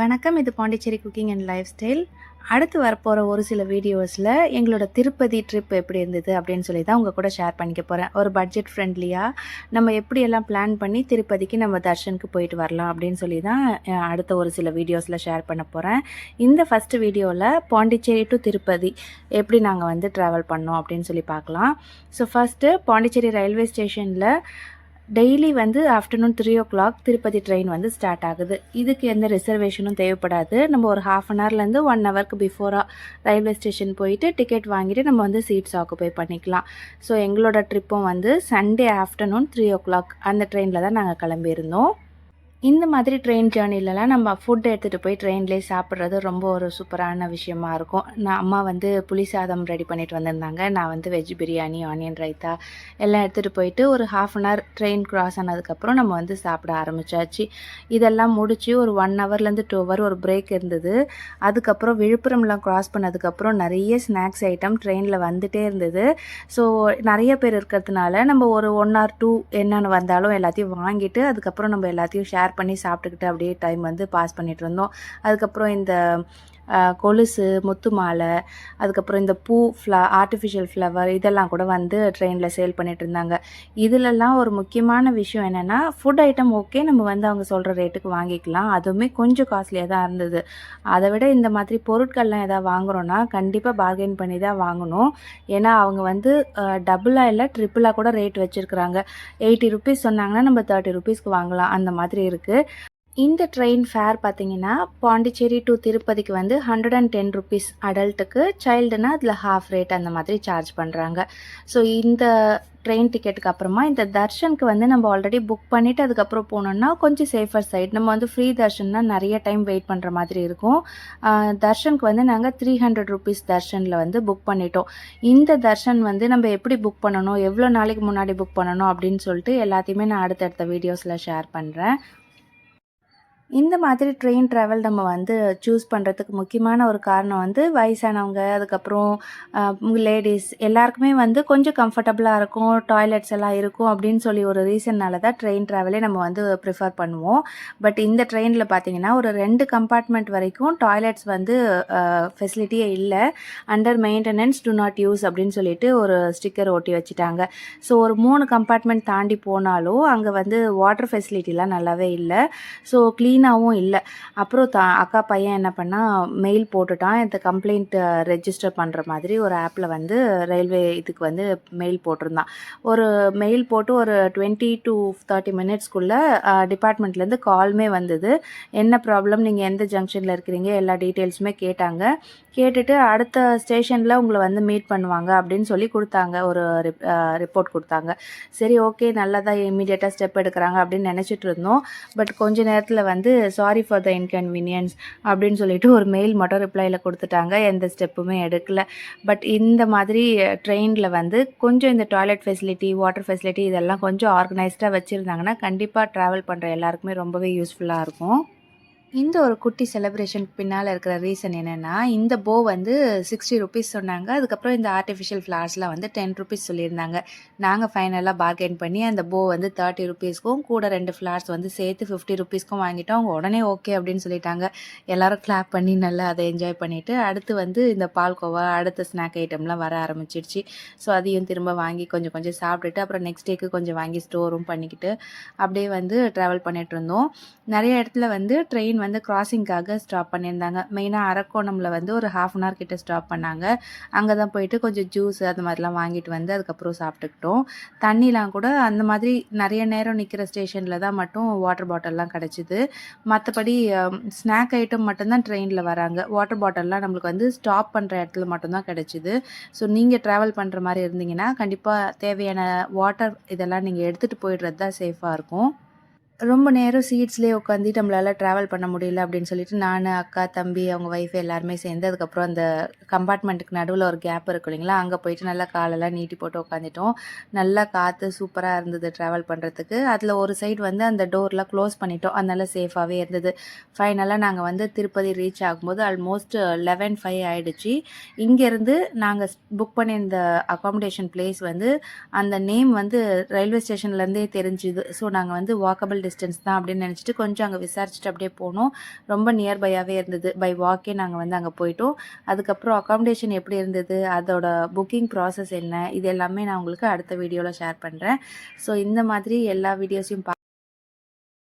வணக்கம் இது Pondicherry cooking and lifestyle. அடுத்து வரப்போகிற ஒரு சில வீடியோஸில் எங்களோட திருப்பதி ட்ரிப் எப்படி இருந்தது அப்படின்னு சொல்லி தான் உங்கள் கூட ஷேர் பண்ணிக்க போகிறேன் ஒரு பட்ஜெட் ஃப்ரெண்ட்லியாக நம்ம எப்படியெல்லாம் பிளான் பண்ணி திருப்பதிக்கு நம்ம தர்ஷனுக்கு போயிட்டு வரலாம் அப்படின்னு சொல்லி தான் அடுத்த ஒரு சில வீடியோஸில் ஷேர் பண்ண போகிறேன் இந்த ஃபஸ்ட்டு வீடியோவில் பாண்டிச்சேரி டு திருப்பதி எப்படி நாங்கள் வந்து ட்ராவல் பண்ணோம் அப்படின்னு சொல்லி பார்க்கலாம். ஸோ ஃபஸ்ட்டு பாண்டிச்சேரி ரயில்வே ஸ்டேஷனில் டெய்லி வந்து afternoon three o'clock Tirupati train வந்து ஸ்டார்ட் ஆகுது. இதுக்கு எந்த ரிசர்வேஷனும் தேவைப்படாது. நம்ம ஒரு ஹாஃப் அன் ஹவர்லேருந்து ஒன் ஹவருக்கு பிஃபோராக ரயில்வே ஸ்டேஷன் போயிட்டு டிக்கெட் வாங்கிட்டு நம்ம வந்து சீட்ஸ் ஆக்குபை பண்ணிக்கலாம். ஸோ எங்களோட ட்ரிப்பும் வந்து Sunday afternoon three o'clock அந்த ட்ரெயினில் தான் நாங்கள் கிளம்பியிருந்தோம். இந்த மாதிரி ட்ரெயின் ஜேர்னிலலாம் நம்ம ஃபுட் எடுத்துகிட்டு போய் ட்ரெயின்லேயே சாப்பிட்றது ரொம்ப ஒரு சூப்பரான விஷயமா இருக்கும். நான் அம்மா வந்து புளி சாதம் ரெடி பண்ணிட்டு வந்திருந்தாங்க. நான் வந்து வெஜ் பிரியாணி ஆனியன் ரைத்தா எல்லாம் எடுத்துகிட்டு போயிட்டு ஒரு half an hour train cross ஆனதுக்கப்புறம் நம்ம வந்து சாப்பிட ஆரம்பிச்சாச்சு. இதெல்லாம் முடிச்சு ஒரு ஒன் ஹவர்லேருந்து டூ ஹவர் ஒரு பிரேக் இருந்தது. அதுக்கப்புறம் விழுப்புரம்லாம் கிராஸ் பண்ணதுக்கப்புறம் நிறைய ஸ்நாக்ஸ் ஐட்டம் ட்ரெயினில் வந்துட்டே இருந்தது. ஸோ நிறைய பேர் இருக்கிறதுனால நம்ம ஒரு ஒன் ஆர் டூ என்னென்னு வந்தாலும் எல்லாத்தையும் வாங்கிட்டு அதுக்கப்புறம் நம்ம எல்லாத்தையும் ஷேர் பண்ணி சாப்பிட்டுக்கிட்டு அப்படியே டைம் வந்து பாஸ் பண்ணிட்டு இருந்தோம். அதுக்கப்புறம் இந்த கொலுசு முத்து மாலை அதுக்கப்புறம் இந்த பூ ஃப்ளா ஆர்டிஃபிஷியல் ஃப்ளவர் இதெல்லாம் கூட வந்து ட்ரெயினில் சேல் பண்ணிகிட்டு இருந்தாங்க. இதிலெல்லாம் ஒரு முக்கியமான விஷயம் என்னென்னா ஃபுட் ஐட்டம் ஓகே நம்ம வந்து அவங்க சொல்கிற ரேட்டுக்கு வாங்கிக்கலாம். அதுவுமே கொஞ்சம் காஸ்ட்லியாக தான் இருந்தது. அதை விட இந்த மாதிரி பொருட்கள்லாம் எதாவது வாங்குறோன்னா கண்டிப்பாக பார்கெயின் பண்ணி தான் வாங்கணும். ஏன்னா அவங்க வந்து டபுளாக இல்லை ட்ரிப்பிளாக கூட ரேட் வச்சுருக்குறாங்க. எயிட்டி ருபீஸ் சொன்னாங்கன்னா நம்ம தேர்ட்டி ருபீஸ்க்கு வாங்கலாம். அந்த மாதிரி இருக்குது இந்த ட்ரெயின் ஃபேர் பார்த்தீங்கன்னா பாண்டிச்சேரி டு திருப்பதிக்கு வந்து ஹண்ட்ரட் அண்ட் டென் ருபீஸ் அடல்ட்டுக்கு சைல்டுனா அதில் ஹாஃப் ரேட் அந்த மாதிரி சார்ஜ் பண்ணுறாங்க ஸோ இந்த ட்ரெயின் டிக்கெட்டுக்கு அப்புறமா இந்த தர்ஷனுக்கு வந்து நம்ம ஆல்ரெடி புக் பண்ணிவிட்டு அதுக்கப்புறம் போனோம்னா கொஞ்சம் சேஃபர் சைட் நம்ம வந்து ஃப்ரீ தர்ஷன்னா நிறைய டைம் வெயிட் பண்ணுற மாதிரி இருக்கும். தர்ஷனுக்கு வந்து நாங்கள் த்ரீ ஹண்ட்ரட் ருபீஸ் தர்ஷனில் வந்து புக் பண்ணிட்டோம். இந்த தர்ஷன் வந்து நம்ம எப்படி புக் பண்ணணும் எவ்வளோ நாளைக்கு முன்னாடி புக் பண்ணணும் அப்படின்னு சொல்லிட்டு எல்லாத்தையுமே நான் அடுத்தடுத்த வீடியோஸில் ஷேர் பண்ணுறேன் இந்த மாதிரி ட்ரெயின் ட்ராவல் நம்ம வந்து சூஸ் பண்ணுறதுக்கு முக்கியமான ஒரு காரணம் வந்து வயசானவங்க அதுக்கப்புறம் லேடிஸ் எல்லாருக்குமே வந்து கொஞ்சம் கம்ஃபர்டபுளாக இருக்கும் டாய்லெட்ஸ் எல்லாம் இருக்கும் அப்படின்னு சொல்லி ஒரு ரீசன்னால தான் ட்ரெயின் ட்ராவலே நம்ம வந்து ப்ரிஃபர் பண்ணுவோம். பட் இந்த ட்ரெயினில் பார்த்தீங்கன்னா ஒரு ரெண்டு கம்பார்ட்மெண்ட் வரைக்கும் டாய்லெட்ஸ் வந்து ஃபெசிலிட்டியே இல்லை. Under maintenance do not use அப்படின்னு சொல்லிட்டு ஒரு ஸ்டிக்கர் ஒட்டி வச்சுட்டாங்க. ஸோ ஒரு மூணு கம்பார்ட்மெண்ட் தாண்டி போனாலும் அங்கே வந்து வாட்டர் ஃபெசிலிட்டிலாம் நல்லாவே இல்லை. ஸோ க்ளீன் க்ளீனாகவும் இல்லை. அப்புறம் தா அக்கா பையன் என்ன பண்ணால் மெயில் போட்டுட்டான். இந்த கம்ப்ளைண்ட் ரெஜிஸ்டர் பண்ணுற மாதிரி ஒரு ஆப்பில் வந்து ரயில்வே இதுக்கு வந்து மெயில் போட்டிருந்தான். ஒரு மெயில் போட்டு ஒரு டுவெண்ட்டி டு தேர்ட்டி மினிட்ஸ்க்குள்ளே டிபார்ட்மெண்ட்லேருந்து கால்மே வந்தது. என்ன ப்ராப்ளம் நீங்கள் எந்த ஜங்ஷனில் இருக்கிறீங்க? எல்லா டீட்டெயில்ஸுமே கேட்டாங்க. கேட்டுட்டு அடுத்த ஸ்டேஷனில் உங்களை வந்து மீட் பண்ணுவாங்க அப்படின்னு சொல்லி கொடுத்தாங்க. ஒரு ரிப்போர்ட் கொடுத்தாங்க. சரி ஓகே நல்லதாக இமீடியட்டாக ஸ்டெப் எடுக்கிறாங்க அப்படின்னு நினச்சிட்டு இருந்தோம். பட் கொஞ்ச நேரத்தில் வந்து சாரி ஃபார் த இன்கன்வீனியன்ஸ் அப்படின்னு சொல்லிட்டு ஒரு மெயில் மட்டும் ரிப்ளையில் கொடுத்துட்டாங்க. எந்த ஸ்டெப்புமே எடுக்கல. பட் இந்த மாதிரி ட்ரெயினில் வந்து கொஞ்சம் இந்த டாய்லெட் ஃபெசிலிட்டி வாட்டர் ஃபெசிலிட்டி இதெல்லாம் கொஞ்சம் ஆர்கனைஸ்டாக வச்சுருந்தாங்கன்னா கண்டிப்பாக ட்ராவல் பண்ணுற எல்லாருக்குமே ரொம்பவே யூஸ்ஃபுல்லாக இருக்கும். இந்த ஒரு குட்டி செலிப்ரேஷனுக்கு பின்னால் இருக்கிற ரீசன் என்னென்னா இந்த போ வந்து சிக்ஸ்டி ருபீஸ் சொன்னாங்க. அதுக்கப்புறம் இந்த ஆர்டிஃபிஷியல் ஃப்ளார்ஸ்லாம் வந்து டென் ருபீஸ் சொல்லியிருந்தாங்க. நாங்கள் ஃபைனலாக பார்கெயின் பண்ணி அந்த போ வந்து தேர்ட்டி ருபீஸ்க்கும் கூட ரெண்டு ஃப்ளார்ஸ் வந்து சேர்த்து ஃபிஃப்டி ருபீஸ்க்கும் வாங்கிட்டோம். அவங்க உடனே ஓகே அப்படின்னு சொல்லிட்டாங்க. எல்லோரும் கிளாப் பண்ணி நல்லா அதை என்ஜாய் பண்ணிவிட்டு அடுத்து வந்து இந்த பால்கோவா அடுத்த ஸ்நாக் ஐட்டம்லாம் வர ஆரம்பிச்சிடுச்சு. ஸோ அதையும் திரும்ப வாங்கி கொஞ்சம் கொஞ்சம் சாப்பிட்டுட்டு அப்புறம் நெக்ஸ்ட் டேக்கு கொஞ்சம் வாங்கி ஸ்டோரும் பண்ணிக்கிட்டு அப்படியே வந்து ட்ராவல் பண்ணிகிட்டு இருந்தோம். நிறைய இடத்துல வந்து ட்ரெயின் வந்து கிராசிங்காக ஸ்டாப் பண்ணியிருந்தாங்க. மெயினாக அரக்கோணமில் வந்து ஒரு ஹாஃப் அன் ஹவர் கிட்டே ஸ்டாப் பண்ணாங்க. அங்கே தான் போயிட்டு கொஞ்சம் ஜூஸ் அது மாதிரிலாம் வாங்கிட்டு வந்து அதுக்கப்புறம் சாப்பிட்டுக்கிட்டோம். தண்ணிலாம் கூட அந்த மாதிரி நிறைய நேரம் நிற்கிற ஸ்டேஷனில் தான் மட்டும் வாட்டர் பாட்டில்லாம் கிடச்சிது. மற்றபடி ஸ்நாக் ஐட்டம் மட்டும்தான் ட்ரெயினில் வராங்க. வாட்டர் பாட்டில்லாம் நம்மளுக்கு வந்து ஸ்டாப் பண்ணுற இடத்துல மட்டும்தான் கிடச்சிது. ஸோ நீங்கள் ட்ராவல் பண்ணுற மாதிரி இருந்தீங்கன்னா கண்டிப்பாக தேவையான வாட்டர் இதெல்லாம் நீங்கள் எடுத்துகிட்டு போயிடுறது தான் சேஃபாக இருக்கும். ரொம்ப நேரம் சீட்ஸ்லேயே உட்காந்து நம்மளால ட்ராவல் பண்ண முடியல அப்படின்னு சொல்லிட்டு நான் அக்கா தம்பி அவங்க ஒய்ஃப் எல்லாருமே சேர்ந்து அதுக்கப்புறம் அந்த கம்பார்ட்மெண்ட்டுக்கு நடுவில் ஒரு கேப் இருக்கும் இல்லைங்களா? அங்கே போயிட்டு நல்லா காலெல்லாம் நீட்டி போட்டு உட்காந்துட்டோம் நல்லா காற்று சூப்பராக இருந்தது ட்ராவல் பண்ணுறதுக்கு அதில் ஒரு சைடு வந்து அந்த டோர்லாம் க்ளோஸ் பண்ணிட்டோம். அதனால சேஃபாகவே இருந்தது. ஃபைனலாக நாங்கள் வந்து திருப்பதி ரீச் ஆகும்போது ஆல்மோஸ்ட் லெவன் ஃபைவ் ஆகிடுச்சு இங்கேருந்து நாங்கள் புக் பண்ணியிருந்த அகாமடேஷன் பிளேஸ் வந்து அந்த நேம் வந்து ரயில்வே ஸ்டேஷன்லேருந்தே தெரிஞ்சுது. ஸோ நாங்கள் வந்து வாக்கபிள் டிஸ்டன்ஸ் தான் அப்படின்னு நினச்சிட்டு கொஞ்சம் அங்கே விசாரிச்சுட்டு அப்படியே போனோம். ரொம்ப நியர்பையாகவே இருந்தது. பை வாக்கே நாங்கள் வந்து அங்கே போயிட்டோம். அதுக்கப்புறம் அக்காமடேஷன் எப்படி இருந்தது? அதோட புக்கிங் ப்ராசஸ் என்ன? இது எல்லாமே நான் உங்களுக்கு அடுத்த வீடியோவில் ஷேர் பண்ணுறேன் ஸோ இந்த மாதிரி எல்லா வீடியோஸையும் பா